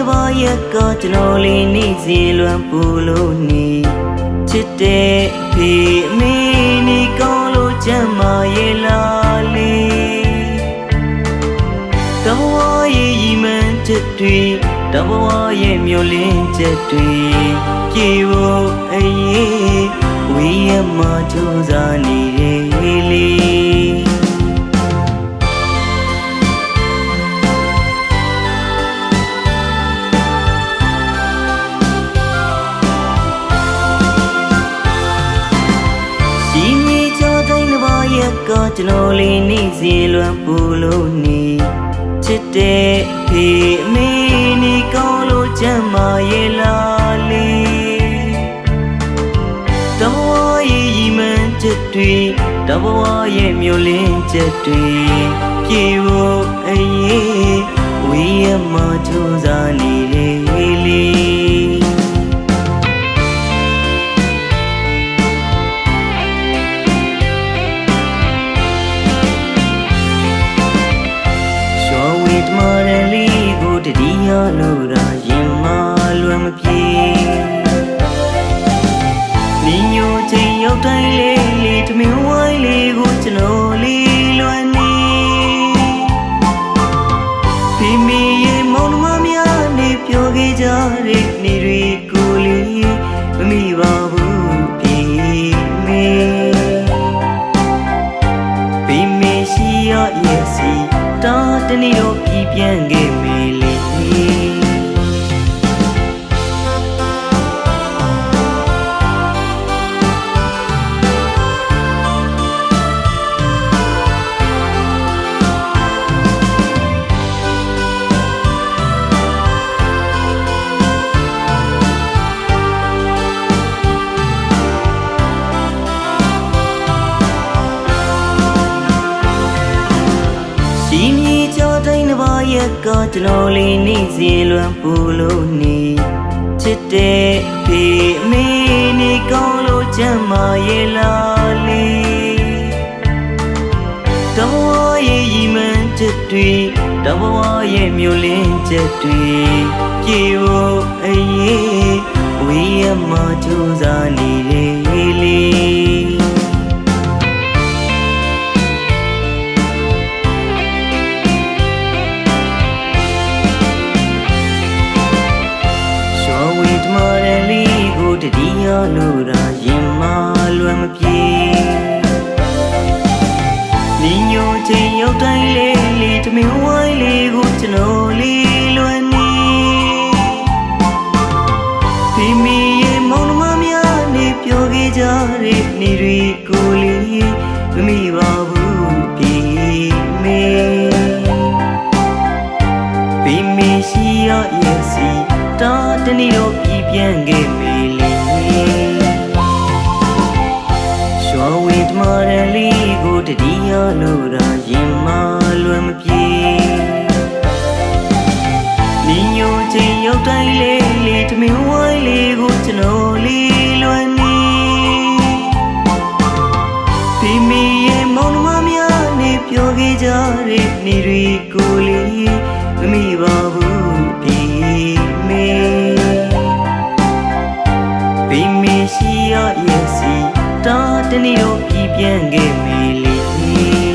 ရက်ကကျွန်တော်လေးနေစီလွမ်းပူလို့နေချစ်တဲ့ဖေအမေနေကောင်းလို့ကြမ်းမာရဲ့လားလေးတဘဝရဲ့ရီမှန်းချက်တွေတဘဝရဲ့မျိုးလင်းချက်တွေပြေဖို့အရေးဝေးရမှာကြိုးစားနေတဲ့လေး ရက်ကကျွန်တော်လေးနေစီလွမ်းပူလို့နေချစ်တဲ့ဖေအမေနေကောင်းလို့ကြမ်းမာရဲ့လားလေးတဘဝရဲ့ရီမှန်းချက်တွေတဘဝရဲ့မျိုးလင်းချက်တွေပြေဖို့အရေးဝေးရမှာ လို့ရာရင်မလွယ်မပြေနီညိုချိန်ရောက်တိုင်းလေးလေးတမင်ဝိုင်းလေးကိုကျွန်တော်လေးလွယ်နေဖီမီရဲ့မောင်နှမများနေပြောခဲ့ကြတဲ့နေတွေကိုလေးမမိပါဘူးပြေမေဘီမေရှိရရဲ့စီတာတနေ့တော့ပြည်ပြန်ခဲ့ တိုင်းတစ်ပါးရက်ကကျွန်တော်လေးနေစီလွမ်းပူလို့နေချစ်တဲ့ဖေအမေနေကောင်းလို့ကြမ်းမာရဲ့လားလေးတဘဝရဲ့ရီမှန်းချက်တွေတဘဝရဲ့မျိုးလင်းချက်တွေပြေဖို့အရေးဝေးရမှာကြိုးစားနေတဲ့လေး ကိုတတိယလို့ရာရင်မလွယ်မပြေနီညိုချိန်ရောက်တိုင်းလေးလေးတမင်ဝိုင်းလေးကိုကျွန်တော်လေးလွယ်နေဖီမီရဲ့မောင်နှမများနေပြောခဲ့ကြတဲ့နေတွေကိုလေးမမိပါဘူးပြေမေဘီမီရှိရရဲ့စီတာတနေ့တော့ပြည်ပြန်ခဲ့မေလေ တမရလီကိုတတိယလို့ရာရင်မလွယ်မပြေနီညိုချိန်ရောက်တိုင်းလေးလေးတမင်ဝိုင်းလေးကိုကျွန်တော်လေးလွယ်နေဘီမီရဲ့မောင်နှမများနေပြောခဲ့ကြတဲ့နေတွေကိုလေးမမိပါဘူးပြေမေဘီမီရှိရရဲ့စီတာတနေ့တော့ ပြည်ပြန်ခဲ့မေလေ